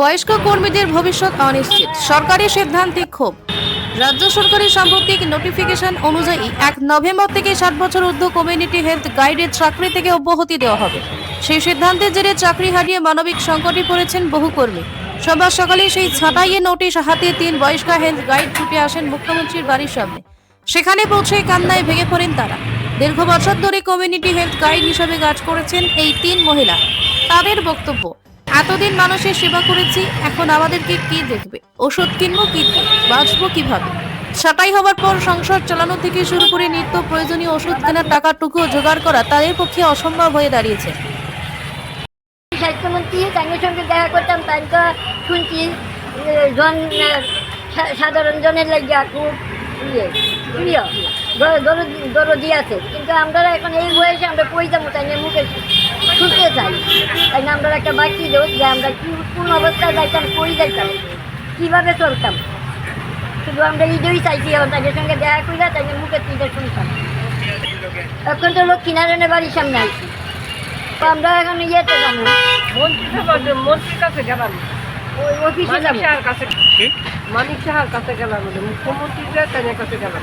বয়স্ক কর্মীদের ভবিষ্যৎ অনিশ্চিত। সরকারি সিদ্ধান্তে ক্ষোভ। রাজ্য সরকারের সাম্প্রতিক নোটিফিকেশন অনুযায়ী এক নভেম্বর থেকে ষাট বছর ঊর্ধ্ব কমিউনিটি হেলথ গাইডের চাকরি থেকে অব্যাহতি দেওয়া হবে। সেই সিদ্ধান্তের জেরে চাকরি হারিয়ে মানবিক সংকটে পড়েছেন বহু কর্মী। সোমবার সকালে সেই ছাঁটাইয়ে নোটিশ হাতে তিন বয়স্ক হেলথ গাইড ছুটে আসেন মুখ্যমন্ত্রীর বাড়ির সামনে। সেখানে পৌঁছে কান্নায় ভেঙে পড়েন তারা। দীর্ঘ বছর ধরে কমিউনিটি হেলথ গাইড হিসেবে কাজ করেছেন এই তিন মহিলা। তাদের বক্তব্য এতদিন মানুষের সেবা করেছি, এখন আমাদেরকে কি দেখবে? ওষুধ কিনবো কি বাঁচবো কীভাবে? ছাঁটাই হবার পর সংসার চালানো থেকে শুরু করে নিত্য প্রয়োজনীয় ওষুধ কেনার টাকাটুকু জোগাড় করা তাদের পক্ষে অসম্ভব হয়ে দাঁড়িয়েছে। স্বাস্থ্যমন্ত্রী তাদের সঙ্গে দেখা করতাম তাকে শুনছি জন সাধারণ জনের লাগিয়া খুব ইয়ে প্রিয় দরদি আছে। কিন্তু আমরা এখন এই বয়সে আমরা কই যাব তাই মুখে শুনতে চাই। তাই না আমরা একটা বাকি দেব যে আমরা কি কোন অবস্থায় যাইতাম কই যাইতাম? কীভাবে চলতাম? শুধু আমরা ঈদেই চাইছি তাদের সঙ্গে দেখা করিয়া তাই নিয়ে মুখের চিন্তা শুনতাম। এখন তো লক্ষ্মীনারায়ণের বাড়ির সামনে আছি। তো আমরা এখন ইয়েতে যাব। মন্ত্রীর কাছে গেলাম। ওই অফিসে মানিক যাব সাহার কাছে মানিক সাহার কাছে গেলাম। মুখ্যমন্ত্রীর তাদের কাছে গেলাম।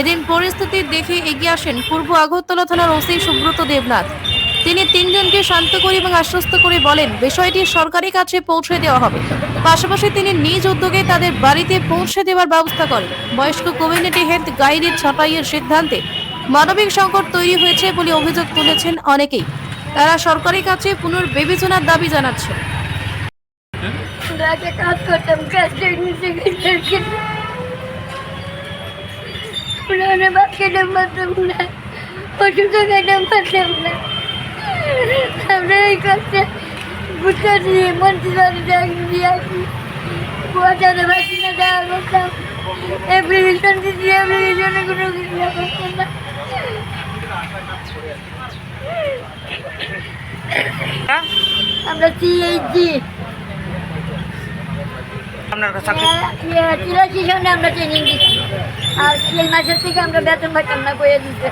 এদিন পরিস্থিতি দেখে এগিয়ে আসেন পূর্ব আগরতলা থানার ওসি সুব্রত দেবনাথ। তিনি তিনজনকে শান্ত করে এবং আশ্বস্ত করে বলেন, বিষয়টি সরকারি কাছে পৌঁছে দেওয়া হবে। পাশাপাশি তিনি নিজ উদ্যোগে তাদের বাড়িতে পৌঁছে দেওয়ার ব্যবস্থা করেন। বয়স্ক কমিউনিটি হেলথ গাইডের ছাপাইয়ের সিদ্ধান্তে মানবিক সংকট তৈরি হয়েছে বলে অভিযোগ তুলেছেন অনেকেই। তারা সরকারি কাছে পুনর্বিবেচনার দাবি জানাচ্ছে। পুরানো খেতে পারতাম না ওষুধ খেতে পারতাম না আমরা এই কাজটা বুঝতে দিয়ে মন্ত্রী দিয়ে আসি। কুয়াশাতে বাসি না দেখা করতাম। অ্যাপ্লিকেশন দিচ্ছি অ্যাপ্লিকেশনে কোনো কিছু করতাম না। আমরা সিএইচজি আপনার কাছে চাকরি তিরাশি সনে আমরা ট্রেনিং দিচ্ছি। আর এই মাসের থেকে আমরা বেতন পাইতাম না বইয়ে দিতে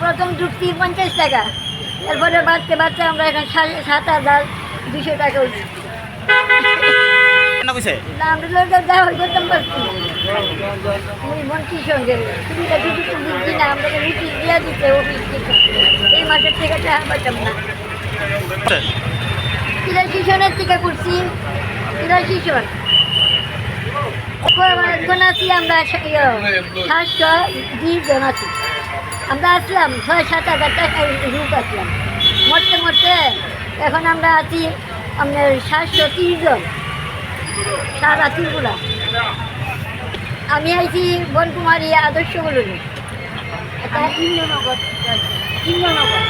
প্রথম ঢুকছি পঞ্চাশ টাকা। এরপরে বাড়তে বাড়তে আমরা এখন সাড়ে সাত হাজার দুশো টাকা উঠছি এই মাসের থেকে টাকা পাইতাম না। তিরাশি সনের থেকে করছি। তিরাশি আছি আমরা সাতশো বিশ জন আছি আমরা আসলাম ছয় সাত হাজার টাকা রূপ আসলাম মরতে মরতে এখন আমরা আছি আপনার সাতশো তিরিশ জন সারা ত্রিপুরা আমি আইছি বনকুমারী আদর্শ বলুন এটা ইন্দ্রনগর ইন্দ্রনগর